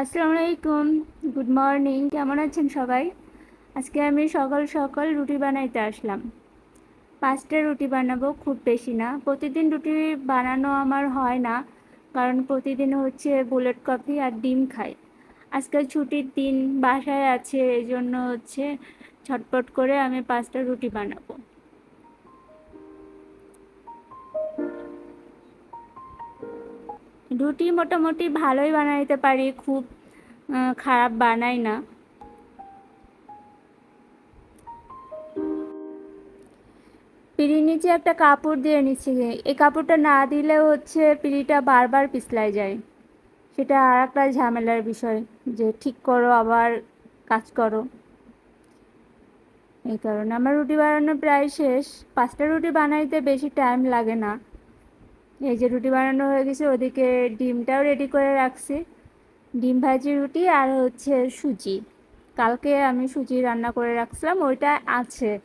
আসসালামু আলাইকুম। Good morning কেমন আছেন সবাই? আজকে আমি সকাল সকাল রুটি বানাইতে আসলাম। পাঁচটা রুটি বানাবো, খুব বেশি না। প্রতিদিন রুটি বানানো আমার হয় না, কারণ প্রতিদিন হচ্ছে বুলেট কফি আর ডিম খাই। আজকে ছুটির দিন, বাসায় আছে এই জন্য হচ্ছে ছটপট করে আমি পাঁচটা রুটি বানাবো। রুটি মোটামুটি ভালোই বানাইতে পারি, খুব খারাপ বানাই না। পিড়ির নিচে একটা কাপড় দিয়ে নিচ্ছি এই কাপড়টা না দিলে হচ্ছে পিড়িটা বারবার পিছলাই যায়। সেটা আর একটা ঝামেলার বিষয়, যে ঠিক করো, আবার কাজ করো। এই কারণে আমার রুটি বানানো প্রায় শেষ। পাঁচটা রুটি বানাইতে বেশি টাইম লাগে না। এই যে রুটি বানানো হয়ে গেছে, ওদিকে ডিমটাও রেডি করে রাখছি। ডিম ভাজি রুটি আর হচ্ছে সুজি। কালকে আমি সুজি রান্না করে রাখছিলাম, ওইটা আছে।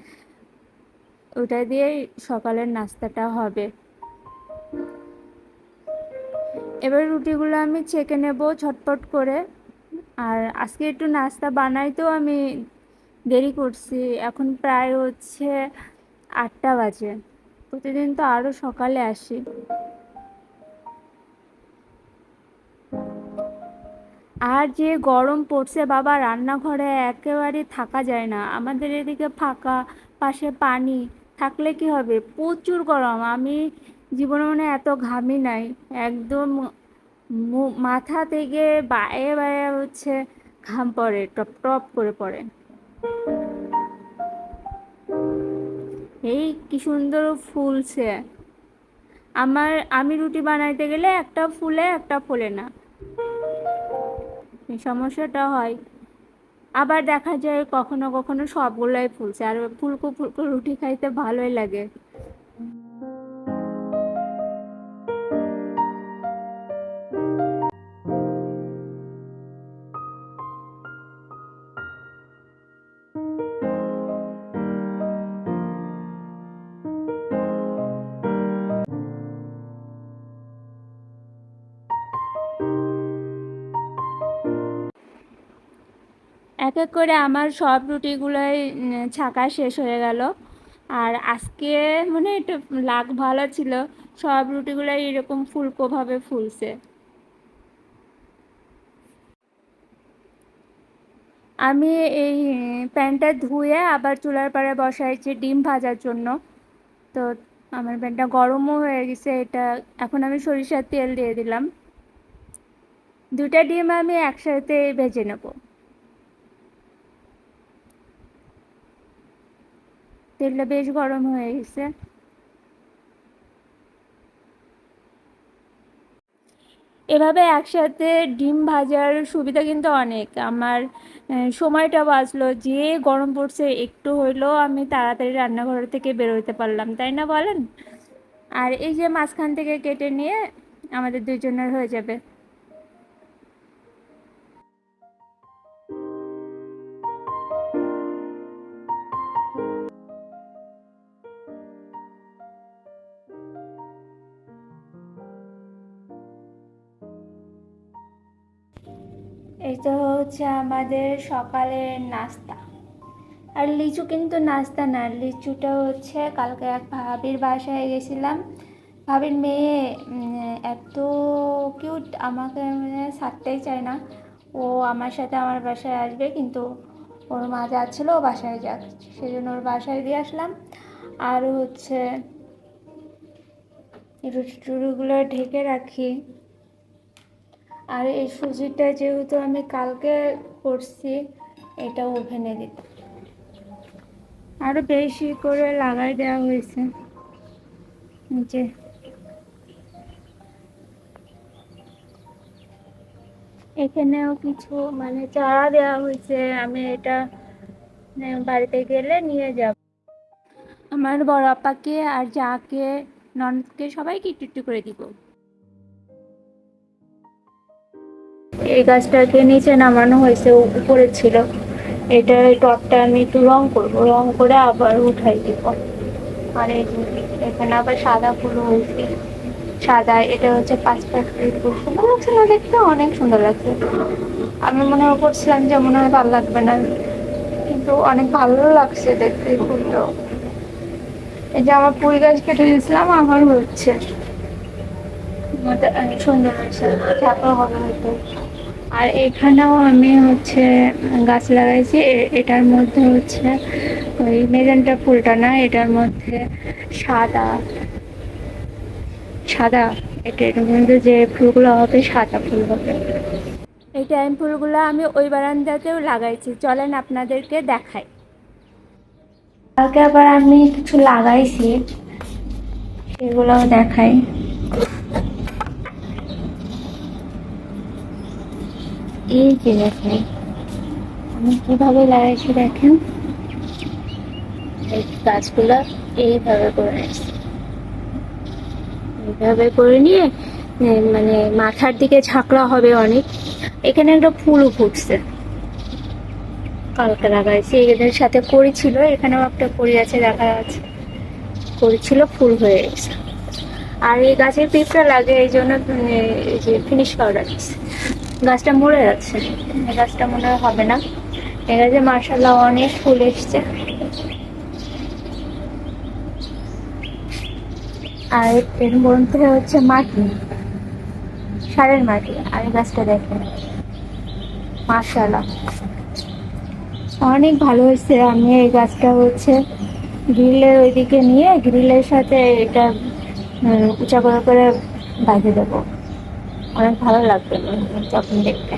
ওইটা দিয়েই সকালের নাস্তাটা হবে। এবার রুটিগুলো আমি ছেঁকে নেব ছটপট করে। আর আজকে একটু নাস্তা বানাইতেও আমি দেরি করছি। এখন প্রায় হচ্ছে আটটা বাজে। প্রতিদিন তো আরও সকালে আসি। আর যে গরম পড়ছে বাবা, রান্নাঘরে একেবারে থাকা যায় না। আমাদের এদিকে ফাঁকা, পাশে পানি। থাকলে কি হবে? প্রচুর গরম। আমি জীবনে মনে এত ঘামি নাই। একদম মাথা থেকে বায়ে বায়ে হচ্ছে ঘাম পড়ে, টপ টপ করে পড়ে। এই কি সুন্দর ফুলছে আমার, আমি রুটি বানাইতে গেলে একটা ফুলে, একটা ফোলে না। সমস্যাটা হয়। আবার দেখা যায় কখনো কখনো সবগুলোই ফুলছে। আর ফুলকো ফুলকো রুটি খাইতে ভালোই লাগে। এক এক করে আমার সব রুটিগুলোই ছাকা শেষ হয়ে গেল। আর আজকে মানে একটু লাক ভালো ছিল, সব রুটিগুলোই এরকম ফুলকোভাবে ফুলছে। আমি এই, প্যানটা ধুয়ে আবার চুলার পাড়ে বসাইছি ডিম ভাজার জন্য। তো আমার প্যানটা গরমও হয়ে গেছে, এটা এখন আমি সরিষার তেল দিয়ে দিলাম। দুটা ডিম আমি একসাথে ভেজে নেব। তেলটা বেশ গরম হয়ে গেছে। এভাবে একসাথে ডিম ভাজার সুবিধা কিন্তু অনেক। আমার সময়টা বাঁচলো। যে গরম পড়ছে, একটু হইলেও আমি তাড়াতাড়ি রান্নাঘর থেকে বেরোতে পারলাম, তাই না বলেন? আর এই যে মাঝখান থেকে কেটে নিয়ে আমাদের দুজনের হয়ে যাবে। এটা হচ্ছে আমাদের সকালের নাস্তা। আর লিচু কিন্তু নাস্তা না, লিচুটা হচ্ছে কালকে এক ভাবির বাসায় গেছিলাম। ভাবির মেয়ে এত কিউট আমাকে মানে ছাড়তেই চায় না। ও আমার সাথে আমার বাসায় আসবে, কিন্তু ওর মা যাচ্ছিল, ও বাসায় যাক। সেই জন্য ওর বাসায় দিয়ে আসলাম। আর হচ্ছে রুটি টুটিগুলো ঢেকে রাখি। আর এই সুজিটা যেহেতু আমি কালকে করছি এটা ওভেনে দিতে। আরও বেশি করে লাগাই দেওয়া হয়েছে। নিচে এখানেও কিছু মানে চারা দেওয়া হয়েছে, আমি এটা বাড়িতে গেলে নিয়ে যাব। আমার বড় আপাকে আর যাকে, ননদকে সবাইকে একটু একটু করে দিব। এই গাছটাকে নিচে নামানো হয়েছে উপরে ছিল। এটা টপটা আমি একটু রং করব, রং করে আবার উঠাই দিব। আর এখানে আবার সাদা ফুল হয়েছে। সাদা, এটা হচ্ছে পাঁচ পাখি ফুল। সুন্দর লাগছে না দেখতে অনেক সুন্দর লাগছে। আমি মনে করছিলাম যে মনে হয় ভালো লাগবে না, কিন্তু অনেক ভালো লাগছে দেখতে ফুলটা। এই যে আমার ফুল গাছ কেটে দিয়েছিলাম, আমার হচ্ছে। সুন্দর হয়েছে হবে হয়তো। আর এখানেও আমি হচ্ছে গাছ লাগাইছি। এটার মধ্যে হচ্ছে ওই মেজেন্টা ফুলটা না এটার মধ্যে সাদা সাদা এটা এটার মধ্যে যে ফুলগুলো হবে সাদা ফুল হবে। এই টাইম ফুলগুলো আমি ওই বারান্দাতেও লাগাইছি। চলেন আপনাদেরকে দেখাই। কালকে আবার আমি কিছু লাগাইছি সেগুলোও দেখাই। এই যে দেখেন আমি কীভাবে লাগাইছি দেখেন? এই গাছগুলো এইভাবে করে এইভাবে করে নিয়ে মানে মাথার দিকে ঝাঁকড়া হবে অনেক। এখানে একটা ফুলও ফুটছে। কালকে লাগাইছি। এদের সাথে করি ছিল, এখানেও একটা করি আছে, দেখা যাচ্ছে। করি ছিল, ফুল হয়ে গেছে। আর এই গাছের পিঁপড়া লাগে, এই জন্য যে ফিনিশ পাউডার দিচ্ছে গাছটা মরে যাচ্ছে। গাছটা মনে হয় হবে না। এই গাছে মার্শাল্লাহ অনেক ফুল এসছে। আর এর মধ্যে হচ্ছে মাটি। সারের মাটি। আর গাছটা দেখেন। মার্শাল্লাহ অনেক ভালো হয়েছে। আমি এই গাছটা হচ্ছে গ্রিলের ওইদিকে নিয়ে গ্রিলের সাথে এটা উঁচা করে করে বাঁধে দেবো। অনেক ভালো লাগবে যখন দেখতে।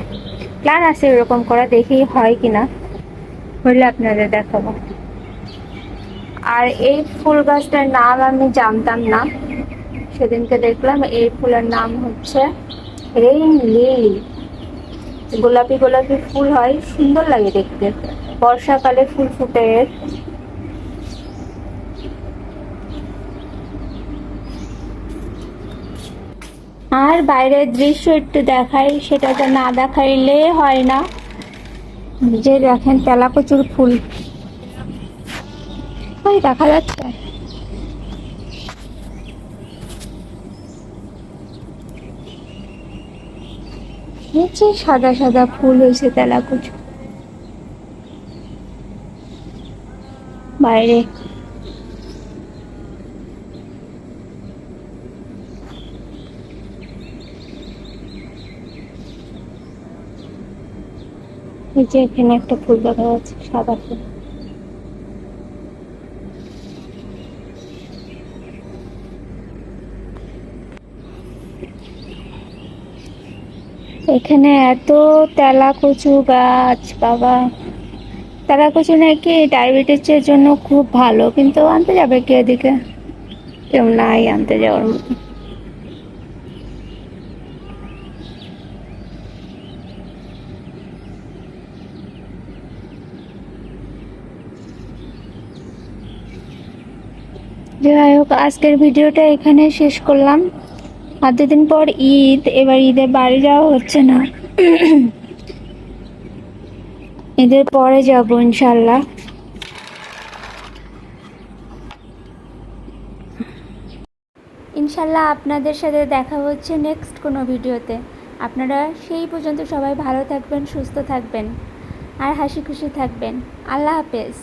প্ল্যান আছে এরকম করা, দেখি হয় কিনা। হলে আপনাদের দেখাবো। আর এই ফুল গাছটার নাম আমি জানতাম না। সেদিনকে দেখলাম এই ফুলের নাম হচ্ছে রেইন লিলি। গোলাপি গোলাপি ফুল হয়, সুন্দর লাগে দেখতে। বর্ষাকালে ফুল ফুটে আর বাইরের দৃশ্য একটু দেখাই, সেটা তো না দেখাইলে হয় না। যে দেখেন তেলা তেলাকচুর ফুল। ওই দেখা যাচ্ছে। নিচে সাদা সাদা ফুল হয়েছে তেলাকুচু বাইরে এই যে এখানে একটা ফুল দেখা যাচ্ছে, সাদা ফুল। এখানে এত তেলা কচু গাছ, বাবা। তেলা কচু নাকি ডায়াবেটিসের জন্য খুব ভালো, কিন্তু আনতে যাবে কে এদিকে? কেউ নাই আনতে যাওয়ার মতো। যাই হোক আজকের ভিডিওটা এখানে শেষ করলাম। আর দুদিন পর ঈদ, এবার ঈদের বাড়ি যাওয়া হচ্ছে না। ঈদের পরে যাব, ইনশাল্লাহ। ইনশাল্লাহ আপনাদের সাথে দেখা হচ্ছে নেক্সট কোনো ভিডিওতে। আপনারা সেই পর্যন্ত সবাই ভালো থাকবেন, সুস্থ থাকবেন, আর হাসি খুশি থাকবেন। আল্লাহ হাফেজ।